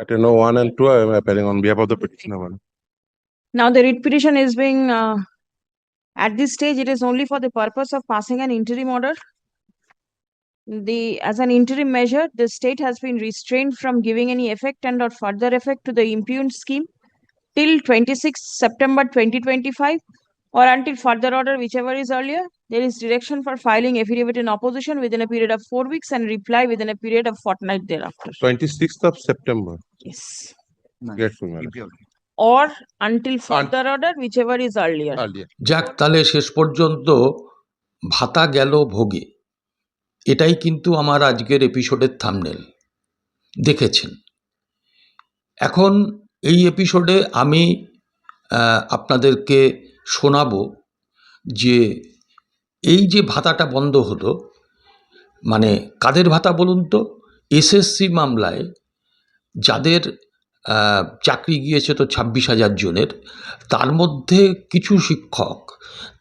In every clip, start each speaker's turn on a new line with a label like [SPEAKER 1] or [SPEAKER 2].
[SPEAKER 1] I don't know one and two, I am appearing on behalf of the petitioner.
[SPEAKER 2] Now, the writ petition is being, uh, at this stage, it is only for the purpose of passing an interim order. The, as an interim measure, the state has been restrained from giving any effect and or further effect to the impugned scheme till twenty-sixth September twenty twenty-five or until further order, whichever is earlier. There is direction for filing affidavit in opposition within a period of four weeks and reply within a period of fortnight thereafter.
[SPEAKER 1] Twenty-sixth of September,
[SPEAKER 2] Yes.
[SPEAKER 1] grateful, madam.
[SPEAKER 2] Or until further order, whichever is earlier.
[SPEAKER 1] Earlier.
[SPEAKER 3] যাক তাহলে শেষ পর্যন্ত ভাতা গেল ভোগে এটাই কিন্তু আমার আজকের এপিসোডের থামনেল দেখেছেন এখন এই এপিসোডে আমি আহ, আপনাদেরকে শোনাবো যে এই যে ভাতাটা বন্ধ হলো মানে কাদের ভাতা বলুন তো? এসএসসি মামলায় যাদের চাকরি গিয়েছে তো ছাব্বিশ হাজার জনের, তার মধ্যে কিছু শিক্ষক,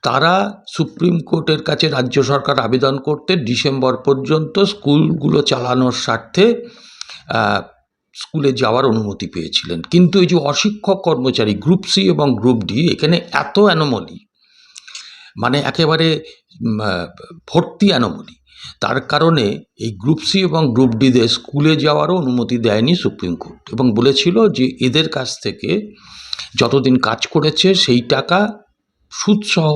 [SPEAKER 3] তারা সুপ্রিম কোর্টের কাছে রাজ্য সরকার আবেদন করতে ডিসেম্বর পর্যন্ত স্কুলগুলো চালানোর স্বার্থে স্কুলে যাওয়ার অনুমতি পেয়েছিলেন। কিন্তু এই যে অশিক্ষক কর্মচারী গ্রুপ সি এবং গ্রুপ ডি, এখানে এত অ্যানোমলি মানে একেবারে ভর্তি অ্যানোমলি তার কারণে এই গ্রুপ সি এবং গ্রুপ ডিদের স্কুলে যাওয়ারও অনুমতি দেয়নি সুপ্রিম কোর্ট এবং বলেছিল যে এদের কাছ থেকে যতদিন কাজ করেছে সেই টাকা সুদসহ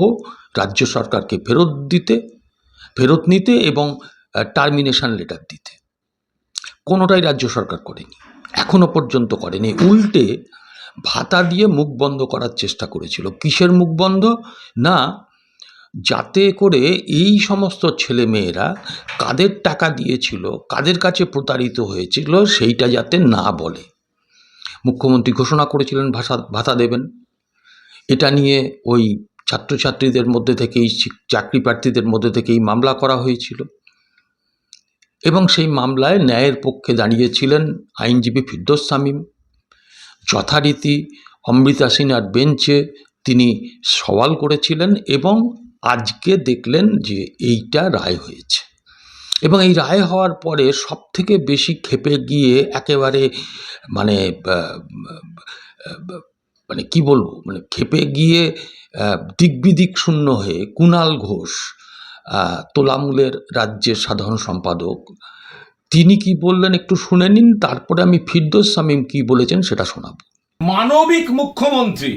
[SPEAKER 3] রাজ্য সরকারকে ফেরত দিতে, ফেরত নিতে এবং টার্মিনেশন লেটার দিতে। কোনোটাই রাজ্য সরকার করেনি এখনও পর্যন্ত করেনি। উল্টে ভাতা দিয়ে মুখ বন্ধ করার চেষ্টা করেছিল। কিসের মুখ বন্ধ? না যাতে করে এই সমস্ত ছেলেমেয়েরা কাদের টাকা দিয়েছিল, কাদের কাছে প্রতারিত হয়েছিল সেইটা যাতে না বলে। মুখ্যমন্ত্রী ঘোষণা করেছিলেন ভাষা, ভাতা দেবেন। এটা নিয়ে ওই ছাত্রছাত্রীদের মধ্যে থেকেই, চাকরি প্রার্থীদের মধ্যে থেকেই মামলা করা হয়েছিল। এবং সেই মামলায় ন্যায়ের পক্ষে দাঁড়িয়েছিলেন আইনজীবী ফিরদোস শামীম যথারীতি অমৃতা সিনহার বেঞ্চে তিনি সওয়াল করেছিলেন এবং আজকে দেখলেন যে এইটা রায় হয়েছে। এবং এই রায় হওয়ার পরে সব থেকে বেশি ক্ষেপে গিয়ে একেবারে মানে মানে কি বলব মানে ক্ষেপে গিয়ে দিগ্বিদিক শূন্য হয়ে কুণাল ঘোষ তোলামুলের রাজ্যের সাধারণ সম্পাদক, তিনি কি বললেন একটু শুনে নিন, তারপরে আমি ফিরদোস শামীম কি বলেছেন সেটা শোনাবো।
[SPEAKER 4] মানবিক মুখ্যমন্ত্রী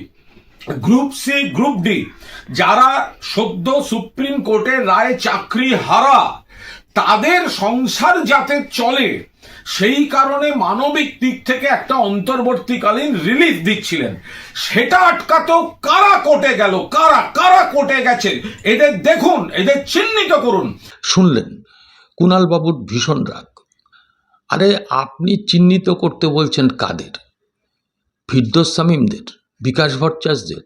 [SPEAKER 4] গ্রুপ সি, গ্রুপ ডি। যারা সদ্য সুপ্রিম কোর্টের রায় চাকরি হারা, তাদের সংসার যাতে চলে, সেই কারণে মানবিক দিক থেকে একটা অন্তর্বর্তীকালীন রিলিফ দিচ্ছিলেন। সেটা আটকাতেও কারা কোটে গেল? কারা কারা কোটে গেছে? এদের দেখুন, এদের চিহ্নিত করুন।
[SPEAKER 3] শুনলেন, কুণালবাবুর ভীষণ রাগ। আরে, আপনি চিহ্নিত করতে বলছেন কাদের? ফিরদোস শামীমদের বিকাশ ভট্টাচার্যের।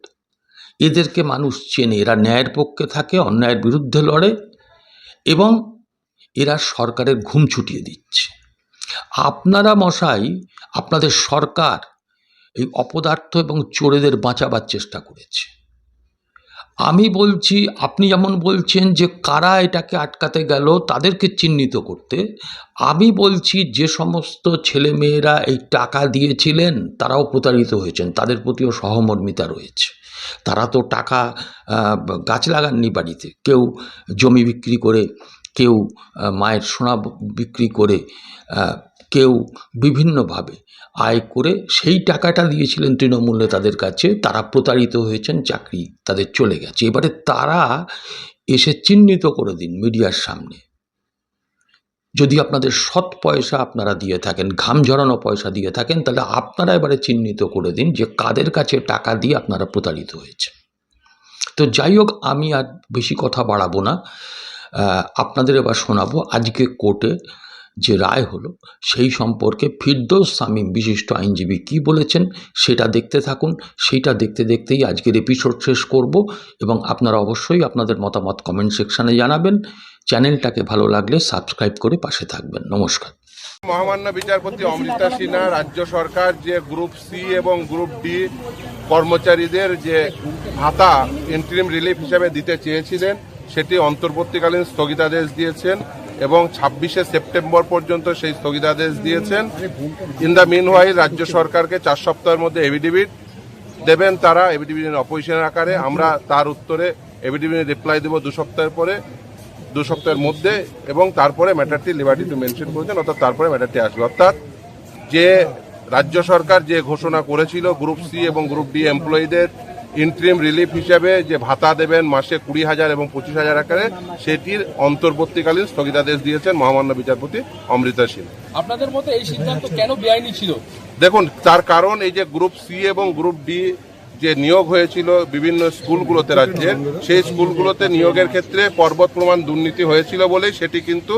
[SPEAKER 3] এদেরকে মানুষ চেনে, এরা ন্যায়ের পক্ষে থাকে, অন্যায়ের বিরুদ্ধে লড়ে এবং এরা সরকারের ঘুম ছুটিয়ে দিচ্ছে। আপনারা মশাই, আপনাদের সরকার এই অপদার্থ এবং চোরেদের বাঁচাবার চেষ্টা করেছে। আমি বলছি, আপনি যেমন বলছেন যে কারা এটাকে আটকাতে গেল, তাদেরকে চিহ্নিত করতে, আমি বলছি যে সমস্ত ছেলেমেয়েরা এই টাকা দিয়েছিলেন, তারাও প্রতারিত হয়েছেন, তাদের প্রতিও সহমর্মিতা রয়েছে। তারা তো টাকা গাছ লাগাননি বাড়িতে, কেউ জমি বিক্রি করে, কেউ মায়ের সোনা বিক্রি করে কেউ বিভিন্নভাবে আয় করে সেই টাকাটা দিয়েছিলেন তৃণমূল নেতাদের কাছে, তারা প্রতারিত হয়েছেন, চাকরি তাদের চলে গেছে। এবারে তারা এসে চিহ্নিত করে দিন মিডিয়ার সামনে। যদি আপনাদের সৎ পয়সা আপনারা দিয়ে থাকেন, ঘাম ঝরানো পয়সা দিয়ে থাকেন, তাহলে আপনারা এবারে চিহ্নিত করে দিন যে কাদের কাছে টাকা দিয়ে আপনারা প্রতারিত হয়েছে তো যাই হোক, আমি আর বেশি কথা বাড়াবো না। আপনাদের এবার শোনাবো আজকে কোর্টে যে রায় হলো, সেই সম্পর্কে ফিরদৌস শামীম বিশিষ্ট আইনজীবী কি বলেছেন সেটা দেখতে থাকুন। সেটা দেখতে দেখতেই আজকের এপিসোড শেষ করব এবং আপনারা অবশ্যই আপনাদের মতামত কমেন্ট সেকশানে জানাবেন। চ্যানেলটাকে ভালো লাগলে সাবস্ক্রাইব করে পাশে থাকবেন। নমস্কার।
[SPEAKER 1] মহামান্য বিচারপতি অমৃতা সিনহা, রাজ্য সরকার যে গ্রুপ সি এবং গ্রুপ ডি কর্মচারীদের যে ভাতা ইন্টারিম রিলিফ হিসাবে দিতে চেয়েছিলেন, সেটি অন্তর্বর্তীকালীন স্থগিতাদেশ দিয়েছেন। এবং ছাব্বিশে সেপ্টেম্বর পর্যন্ত সেই স্থগিতাদেশ দিয়েছেন। ইন দ্য মিন ওয়াইল রাজ্য সরকারকে চার সপ্তাহের মধ্যে এভিডেভিট দেবেন। তারা এভিডেভিট অপোজিশনের আকারে আমরা তার উত্তরে এভিডেভিট রিপ্লাই দেবো দু সপ্তাহের পরে, দু সপ্তাহের মধ্যে এবং তারপরে ম্যাটারটি লিবার্টি টু মেনশন করেছেন, অর্থাৎ তারপরে ম্যাটারটি আসবে। অর্থাৎ যে রাজ্য সরকার যে ঘোষণা করেছিল, গ্রুপ সি এবং গ্রুপ ডি এমপ্লয়ীদের ইন্ট্রিম রিলিফ হিসাবে যে ভাতা দেবেন মাসে কুড়ি হাজার এবং পঁচিশ হাজার আকারে সেটির অন্তর্বর্তীকালীন স্থগিতাদেশ দিয়েছেন মহামান্য বিচারপতি অমৃতা সিং
[SPEAKER 5] আপনাদের মতে এই সিদ্ধান্ত কেন বেআইনি ছিল?
[SPEAKER 1] দেখুন তার কারণ এই যে গ্রুপ সি এবং গ্রুপ ডি যে নিয়োগ হয়েছিল বিভিন্ন স্কুলগুলোতে রাজ্যের সেই স্কুলগুলোতে নিয়োগের ক্ষেত্রে পর্বত প্রমাণ দুর্নীতি হয়েছিল বলেই সেটি কিন্তু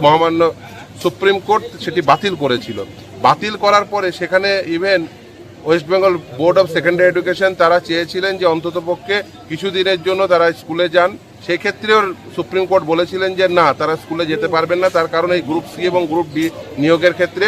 [SPEAKER 1] মহামান্য সুপ্রিম কোর্ট সেটি বাতিল করেছিল। বাতিল করার পরে সেখানে even West Bengal Board of Secondary Education তারা চেয়েছিলেন যে অন্তত অন্ততপক্ষে কিছুদিনের জন্য তারা স্কুলে যান। সেক্ষেত্রেও সুপ্রিম কোর্ট বলেছিলেন যে না, তারা স্কুলে যেতে পারবেন না। তার কারণ এই গ্রুপ সি এবং গ্রুপ ডি নিয়োগের ক্ষেত্রে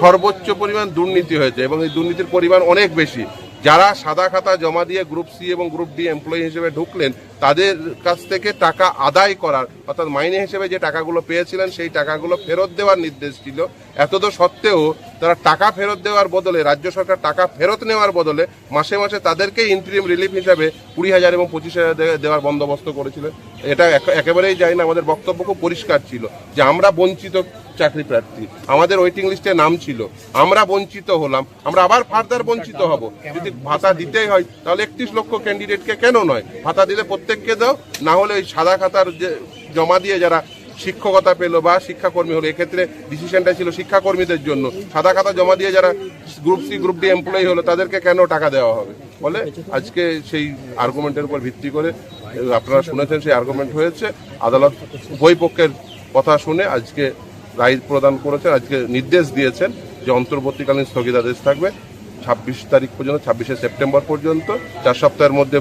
[SPEAKER 1] সর্বোচ্চ পরিমাণ দুর্নীতি হয়েছে এবং এই দুর্নীতির পরিমাণ অনেক বেশি। যারা সাদা খাতা জমা দিয়ে গ্রুপ সি এবং গ্রুপ ডি এমপ্লয়ি হিসেবে ঢুকলেন, তাদের কাছ থেকে টাকা আদায় করার, অর্থাৎ মাইনে হিসেবে যে টাকাগুলো পেয়েছিলেন, সেই টাকাগুলো ফেরত দেওয়ার নির্দেশ ছিল। এতদ সত্ত্বেও তারা টাকা ফেরত দেওয়ার বদলে, রাজ্য সরকার টাকা ফেরত নেওয়ার বদলে মাসে মাসে তাদেরকে ইন্টারিম রিলিফ হিসাবে কুড়ি হাজার এবং পঁচিশ হাজার দেওয়ার বন্দোবস্ত করেছিলেন। এটা একেবারেই যায় না, আমাদের বক্তব্য খুব পরিষ্কার ছিল যে আমরা বঞ্চিত চাকরি প্রার্থী। আমাদের ওয়েটিং লিস্টে নাম ছিল, আমরা বঞ্চিত হলাম, আমরা আবার ফার্দার বঞ্চিত হব। যদি ভাতা দিতেই হয়, তাহলে একত্রিশ লক্ষ ক্যান্ডিডেটকে কেন নয়? ভাতা দিলে প্রত্যেককে দাও, না হলে ওই সাদা খাতার যে জমা দিয়ে যারা শিক্ষকতা পেল বা শিক্ষাকর্মী হলো, এক্ষেত্রে ডিসিশনটা ছিল শিক্ষাকর্মীদের জন্য। সাদা খাতা জমা দিয়ে যারা group C group D employee হলো, তাদেরকে কেন টাকা দেওয়া হবে? বলে আজকে সেই আর্গুমেন্টের উপর ভিত্তি করে, আপনারা শুনেছেন সেই আর্গুমেন্ট হয়েছে। আদালত উভয় পক্ষের কথা শুনে আজকে রায় প্রদান করেছেন, আজকে নির্দেশ দিয়েছেন যে অন্তর্বর্তীকালীন স্থগিতাদেশ থাকবে। ছাব্বিশ তারিখ পর্যন্ত, ছাব্বিশে সেপ্টেম্বর পর্যন্ত, চার সপ্তাহের মধ্যে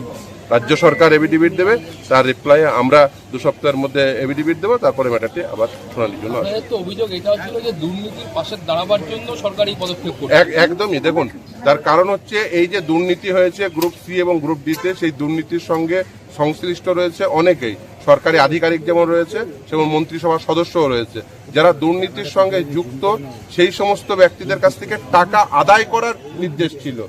[SPEAKER 1] রাজ্য সরকার এভিডিভিট দেবে তার রিপ্লাই আমরা দু সপ্তাহের মধ্যে এভিডিভিট দেবো তারপরে ম্যাটারটি আবার শুনানির জন্য
[SPEAKER 5] অভিযোগ এটাও ছিল যে দুর্নীতির পাশে দাঁড়াবার জন্য সরকার পদক্ষেপ
[SPEAKER 1] এক একদমই দেখুন তার কারণ হচ্ছে এই যে দুর্নীতি হয়েছে গ্রুপ সি এবং গ্রুপ ডিতে সেই দুর্নীতির সঙ্গে সংশ্লিষ্ট রয়েছে অনেকেই। সরকারি আধিকারিক যেমন রয়েছে সেমন মন্ত্রিসভার সদস্যও রয়েছে। যারা দুর্নীতির সঙ্গে যুক্ত সেই সমস্ত ব্যক্তিদের কাছ থেকে টাকা আদায় করার নির্দেশ ছিল।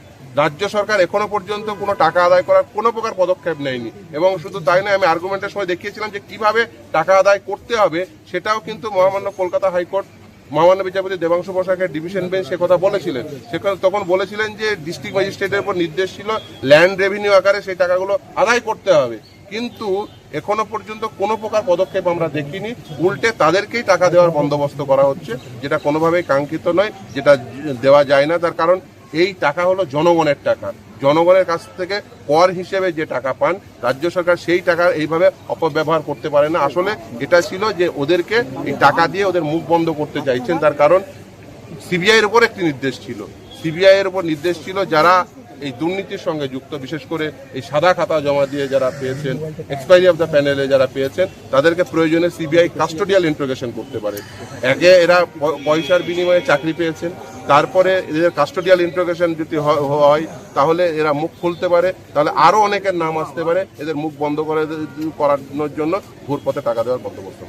[SPEAKER 1] রাজ্য সরকার এখনও পর্যন্ত কোনো টাকা আদায় করার কোনো প্রকার পদক্ষেপ নেয়নি। এবং শুধু তাই নয়, আমি আর্গুমেন্টের সময় দেখিয়েছিলাম যে কীভাবে টাকা আদায় করতে হবে, সেটাও কিন্তু মহামান্য কলকাতা হাইকোর্ট, মহামান্য বিচারপতি দেবাংশু বসাকের ডিভিশন বেঞ্চ সে কথা বলেছিলেন। সে তখন বলেছিলেন যে ডিস্ট্রিক্ট ম্যাজিস্ট্রেটের উপর নির্দেশ ছিল ল্যান্ড রেভিনিউ আকারে সেই টাকাগুলো আদায় করতে হবে। কিন্তু এখনও পর্যন্ত কোনো প্রকার পদক্ষেপ আমরা দেখিনি। উল্টে তাদেরকেই টাকা দেওয়ার বন্দোবস্ত করা হচ্ছে, যেটা কোনোভাবেই কাঙ্ক্ষিত নয়, যেটা দেওয়া যায় না। তার কারণ এই টাকা হলো জনগণের টাকা। জনগণের কাছ থেকে কর হিসেবে যে টাকা পান, রাজ্য সরকার সেই টাকা এইভাবে অপব্যবহার করতে পারে না। আসলে এটা ছিল যে ওদেরকে এই টাকা দিয়ে ওদের মুখ বন্ধ করতে চাইছেন, তার কারণ সিবিআই এর উপর একটি নির্দেশ ছিল। সিবিআই এর উপর নির্দেশ ছিল যারা এই দুর্নীতির সঙ্গে যুক্ত, বিশেষ করে এই সাদা খাতা জমা দিয়ে যারা পেয়েছেন এক্সপায়ারি অফ দ্য প্যানেলে যারা পেয়েছেন, তাদেরকে প্রয়োজনে সিবিআই কাস্টোডিয়াল ইন্ট্রোগেশন করতে পারে। একে এরা পয়সার বিনিময়ে চাকরি পেয়েছেন তারপরে এদের কাস্টোডিয়াল ইন্ট্রোগেশন যদি হয়, তাহলে এরা মুখ খুলতে পারে। তাহলে আরও অনেকের নাম আসতে পারে। এদের মুখ বন্ধ করে করানোর জন্য ঘুরপথে টাকা দেওয়ার বন্দোবস্ত